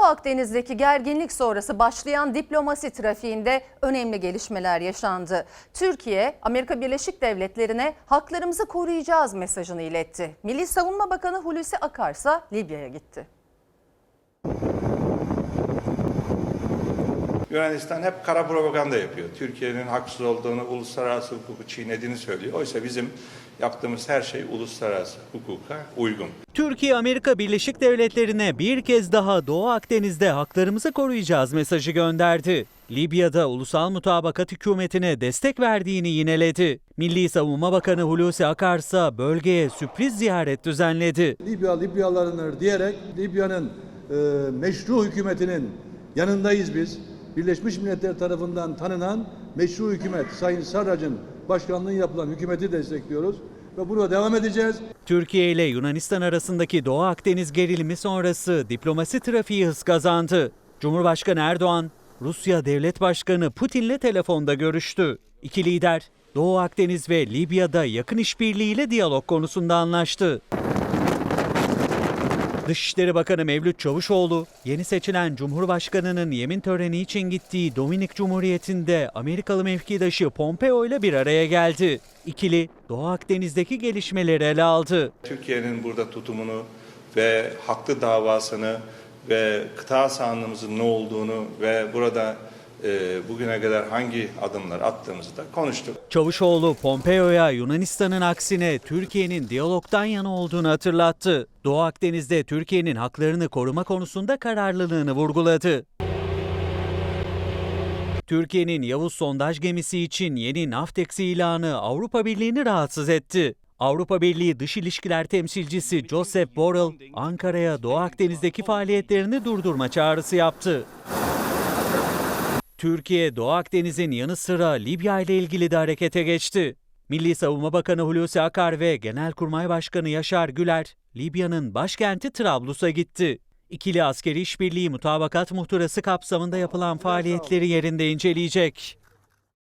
Doğu Akdeniz'deki gerginlik sonrası başlayan diplomasi trafiğinde önemli gelişmeler yaşandı. Türkiye, Amerika Birleşik Devletleri'ne haklarımızı koruyacağız mesajını iletti. Milli Savunma Bakanı Hulusi Akar ise Libya'ya gitti. Yunanistan hep kara propaganda yapıyor. Türkiye'nin haksız olduğunu, uluslararası hukuku çiğnediğini söylüyor. Oysa bizim yaptığımız her şey uluslararası hukuka uygun. Türkiye Amerika Birleşik Devletleri'ne bir kez daha Doğu Akdeniz'de haklarımızı koruyacağız mesajı gönderdi. Libya'da ulusal mutabakat hükümetine destek verdiğini yineledi. Milli Savunma Bakanı Hulusi Akar ise bölgeye sürpriz ziyaret düzenledi. Libya Libyalılarındır diyerek Libya'nın e, meşru hükümetinin yanındayız biz. Birleşmiş Milletler tarafından tanınan meşru hükümet Sayın Sarrac'ın başkanlığı yapılan hükümeti destekliyoruz ve burada devam edeceğiz. Türkiye ile Yunanistan arasındaki Doğu Akdeniz gerilimi sonrası diplomasi trafiği hız kazandı. Cumhurbaşkanı Erdoğan, Rusya Devlet Başkanı Putin'le telefonda görüştü. İki lider Doğu Akdeniz ve Libya'da yakın işbirliğiyle diyalog konusunda anlaştı. Dışişleri Bakanı Mevlüt Çavuşoğlu, yeni seçilen Cumhurbaşkanı'nın yemin töreni için gittiği Dominik Cumhuriyeti'nde Amerikalı mevkidaşı Pompeo ile bir araya geldi. İkili Doğu Akdeniz'deki gelişmeleri ele aldı. Türkiye'nin burada tutumunu ve haklı davasını ve kıta sahanlığımızın ne olduğunu ve burada bugüne kadar hangi adımlar attığımızı da konuştuk. Çavuşoğlu Pompeo'ya Yunanistan'ın aksine Türkiye'nin diyalogdan yana olduğunu hatırlattı. Doğu Akdeniz'de Türkiye'nin haklarını koruma konusunda kararlılığını vurguladı. Türkiye'nin Yavuz sondaj gemisi için yeni Naftex ilanı Avrupa Birliği'ni rahatsız etti. Avrupa Birliği Dış İlişkiler Temsilcisi Joseph Borrell, Ankara'ya Doğu Akdeniz'deki faaliyetlerini durdurma çağrısı yaptı. Türkiye, Doğu Akdeniz'in yanı sıra Libya ile ilgili de harekete geçti. Milli Savunma Bakanı Hulusi Akar ve Genelkurmay Başkanı Yaşar Güler, Libya'nın başkenti Trablus'a gitti. İkili askeri işbirliği mutabakat muhtırası kapsamında yapılan faaliyetleri yerinde inceleyecek.